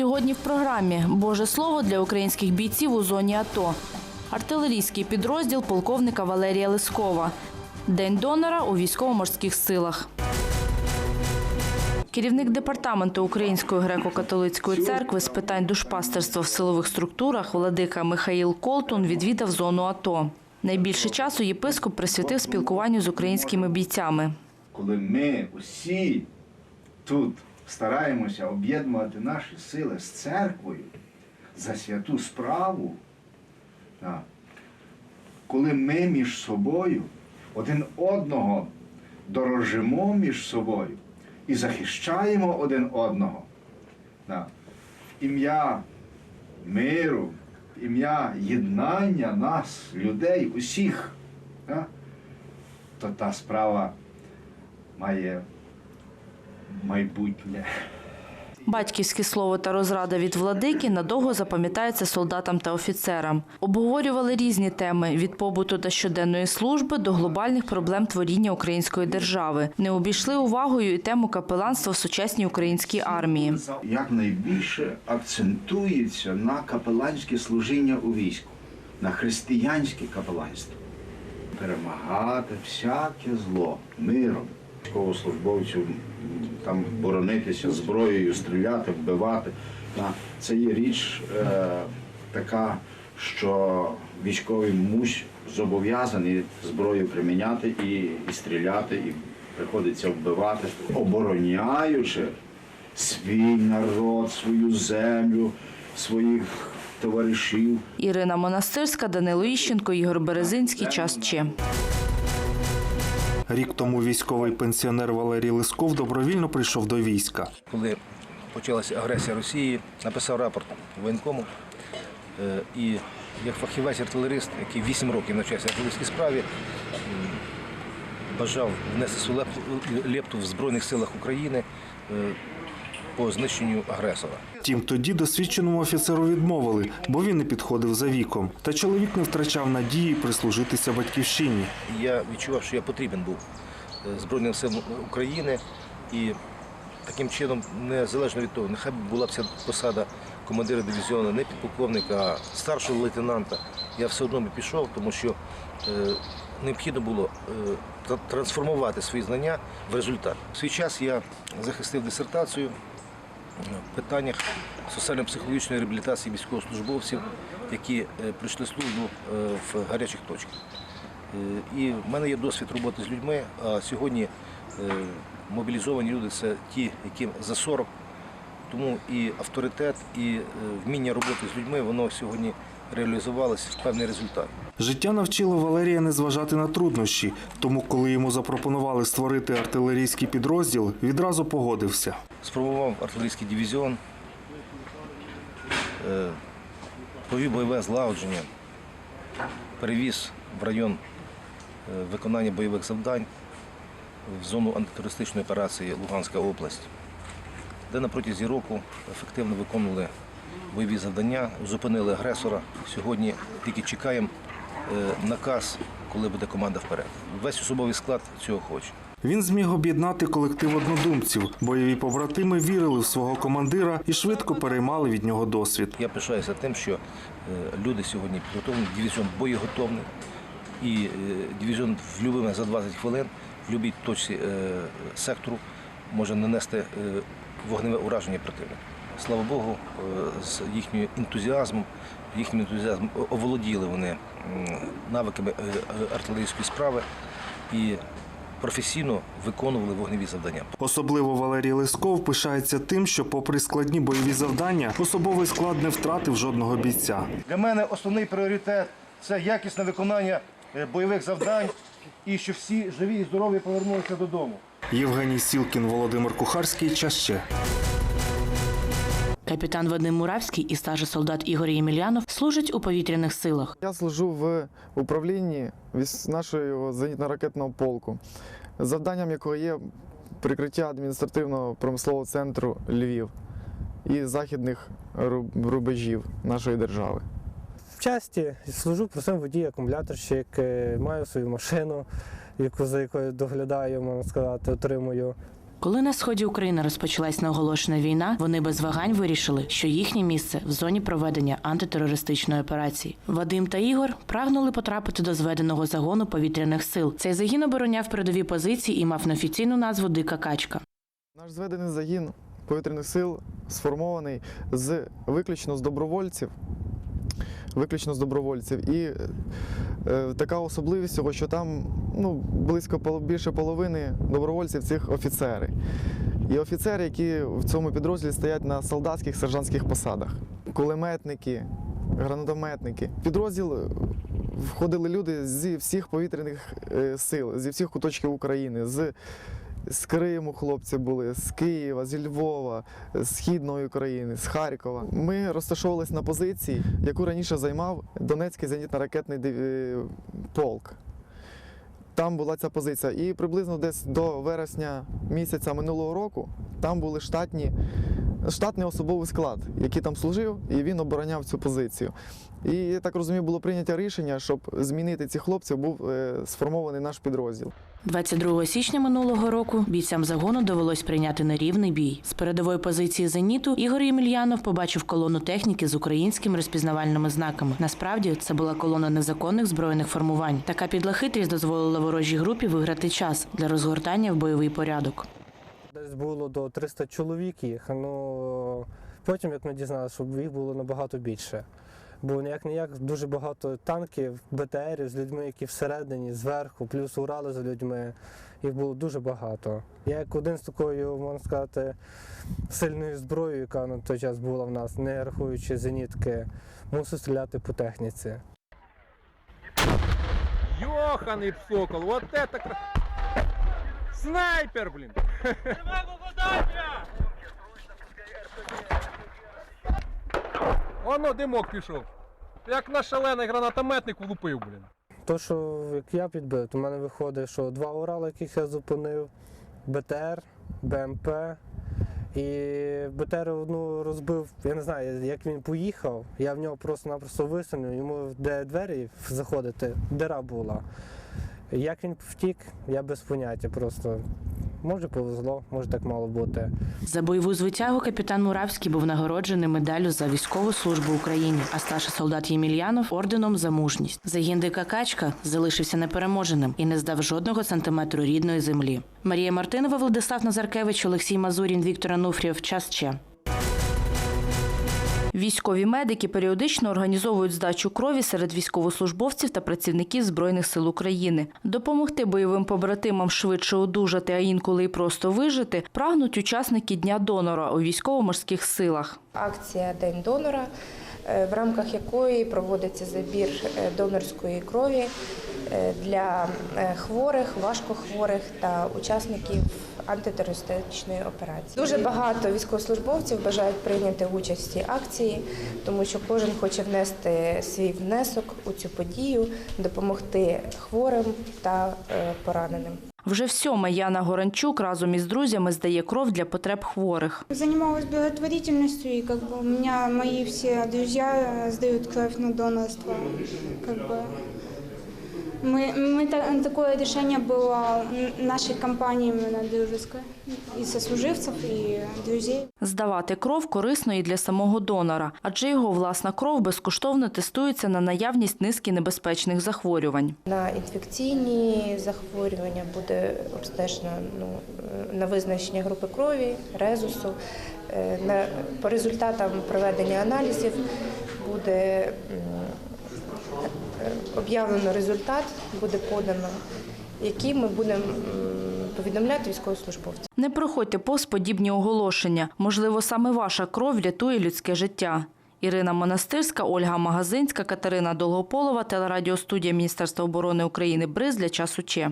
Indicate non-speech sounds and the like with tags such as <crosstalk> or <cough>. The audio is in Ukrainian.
Сьогодні в програмі Боже слово для українських бійців у зоні АТО. Артилерійський підрозділ полковника Валерія Лискова. День донора у військово-морських силах. Керівник департаменту Української греко-католицької церкви з питань душпастерства в силових структурах владика Михаїл Колтун відвідав зону АТО. Найбільше часу єпископ присвятив спілкуванню з українськими бійцями. коли ми усі тут стараємося об'єднувати наші сили з церквою за святу справу, коли ми між собою один одного дорожимо між собою і захищаємо один одного, ім'я миру, ім'я єднання нас, людей, усіх, то та справа має майбутнє. Батьківське слово та розрада від владики надовго запам'ятається солдатам та офіцерам. Обговорювали різні теми від побуту та щоденної служби до глобальних проблем творіння української держави. Не обійшли увагою і тему капеланства в сучасній українській армії. Як найбільше акцентується на капеланське служіння у війську, на християнське капеланство. Перемагати всяке зло миром. Військовослужбовців там боронитися зброєю, стріляти, вбивати. Це є річ е, така, що військовий муж зобов'язаний зброю приміняти і, і стріляти, і приходиться вбивати, обороняючи свій народ, свою землю, своїх товаришів. Ірина Монастирська, Данило Іщенко, Ігор Березинський. Час Че. Рік тому військовий пенсіонер Валерій Лисков добровільно прийшов до війська. коли почалася агресія Росії, написав рапорт воєнкому. Е, І як фахівець-артилерист, який 8 років навчався в артилерійській справі, бажав внести свою лепту в Збройних силах України е, по знищенню агресора. Втім, тоді досвідченому офіцеру відмовили, бо він не підходив за віком. Та чоловік не втрачав надії прислужитися батьківщині. Я відчував, що я потрібен був е, Збройним силам України. І таким чином, незалежно від того, нехай була б ця посада командира дивізіону, не підполковника, а старшого лейтенанта, я все одно би пішов, тому що е, необхідно було е, трансформувати свої знання в результат. В свій час я захистив дисертацію питаннях соціально-психологічної реабілітації військовослужбовців, які прийшли службу е, в гарячих точках. Е, І в мене є досвід роботи з людьми, а сьогодні е, мобілізовані люди це ті, яким за 40. Тому і авторитет, і е, вміння роботи з людьми, воно сьогодні реалізувалося в певний результат. Життя навчило Валерія не зважати на труднощі, тому коли йому запропонували створити артилерійський підрозділ, відразу погодився. Спробував артилерійський дивізіон, е, провів бойове злагодження, перевіз в район е, виконання бойових завдань в зону антитерористичної операції Луганська область, де на протязі року ефективно виконували бойові завдання, зупинили агресора. Сьогодні тільки чекаємо е, наказ, коли буде команда вперед. Весь особовий склад цього хоче. Він зміг об'єднати колектив однодумців. Бойові побратими вірили в свого командира і швидко переймали від нього досвід. Я пишаюся тим, що е, люди сьогодні підготовлені, дивізіон боєготовний, і е, дивізіон в любими за 20 хвилин в будь-якій точці сектору може нанести вогневе ураження противника. Слава Богу, е, з їхнім ентузіазмом, їхнім ентузіазмом оволоділи вони навиками е, е, артилерійської справи і професійно виконували вогневі завдання. Особливо Валерій Лисков пишається тим, що, попри складні бойові завдання, особовий склад не втратив жодного бійця. Для мене основний пріоритет це якісне виконання бойових завдань і щоб всі живі і здорові повернулися додому. Євгеній Сілкін, Володимир Кухарський. Час ще. Капітан Вадим Муравський і старший солдат Ігор Ємельянов служать у повітряних силах. Я служу в управлінні нашого зенітно-ракетного полку, завданням якого є прикриття адміністративного промислового центру Львів і західних рубежів нашої держави. В часті служу простим водій акумуляторщик, е, маю свою машину, яку за якою доглядаю, можна сказати, отримую Коли на сході України розпочалась неоголошена війна, вони без вагань вирішили, що їхнє місце в зоні проведення антитерористичної операції. Вадим та Ігор прагнули потрапити до зведеного загону повітряних сил. Цей загін обороняв передові позиції і мав неофіційну назву Дика качка. Наш зведений загін повітряних сил сформований з виключно з добровольців. Виключно з добровольців. І е, така особливість цього, що там ну, близько більше половини добровольців цих офіцери. І офіцери, які в цьому підрозділі стоять на солдатських сержантських посадах. Кулеметники, гранатометники. Підрозділ е, входили люди зі всіх повітряних е, сил, зі всіх куточків України. з з Криму хлопці були, з Києва, зі Львова, з Східної України, з Харкова. Ми розташовувалися на позиції, яку раніше займав Донецький зенітно-ракетний е, полк. Там була ця позиція. І приблизно десь до вересня місяця минулого року там були штатні, штатний особовий склад, який там служив, і він обороняв цю позицію. І я так розумію, було прийнято рішення, щоб змінити цих хлопців, був е, сформований наш підрозділ. 22 січня минулого року бійцям загону довелось прийняти нерівний бій. З передової позиції зеніту Ігор Ємельянов побачив колону техніки з українськими розпізнавальними знаками. Насправді це була колона незаконних збройних формувань. Така підла хитрість дозволила ворожій групі виграти час для розгортання в бойовий порядок Десь було до 300 чоловік їх. Ну потім, як ми дізналися, що їх було набагато більше. Бо ніяк ніяк дуже багато танків, БТРів з людьми, які всередині, зверху, плюс Урали з людьми. Їх було дуже багато. Я як один з такою, можна сказати, сильною зброєю, яка на той час була в нас, не рахуючи зенітки, мусив стріляти по техніці. Ёханый сокол, вот это кра- Снайпер, блин! <laughs> Оно димок пішов. Як на шалений гранатометник влупив, блін. То, що як я підбив, то в мене виходить, що два Урали, яких я зупинив, БТР, БМП. І БТР одну розбив, я не знаю, як він поїхав, я в нього просто-напросто висунув, йому де двері заходити, дира була. Як він втік, я без поняття просто. Може повезло, може так мало бути. За бойову звитягу капітан Муравський був нагороджений медаллю за військову службу Україні, а старший солдат Ємельянов орденом за мужність. Загін Дика Качка залишився непереможеним і не здав жодного сантиметру рідної землі. Марія Мартинова, Владислав Назаркевич, Олексій Мазурін, Віктор Ануфрієв. Час ще. Військові медики періодично організовують здачу крові серед військовослужбовців та працівників Збройних сил України. Допомогти бойовим побратимам швидше одужати, а інколи й просто вижити, прагнуть учасники Дня донора у військово-морських силах. акція День донора, е, в рамках якої проводиться забір е, донорської крові е, для хворих, важкохворих та учасників антитерористичної операції. Дуже багато військовослужбовців бажають прийняти участь в цій акції, тому що кожен хоче внести свій внесок у цю подію, допомогти хворим та е, пораненим. Вже всьоме Яна Горанчук разом із друзями здає кров для потреб хворих. Занималась благотворительностью, и как бы у меня мои все друзья сдают кровь на донорство. Как бы мы, мы та- такое решение было н- нашей компании именно дружеской, и сослуживцев, и друзей. Здавати кров корисно і для самого донора, адже його власна кров безкоштовно тестується на наявність низки небезпечних захворювань. На інфекційні захворювання буде обстежено ну, е, на визначення групи крові, резусу. Е, На, по результатам проведення аналізів буде м, е, об'явлено результат, буде подано, який ми будемо повідомляти військовослужбовцям. Не проходьте повз подібні оголошення. Можливо, саме ваша кров рятує людське життя. Ірина Монастирська, Ольга Магазинська, Катерина Долгополова, телерадіостудія Міністерства оборони України Бриз для часу Че.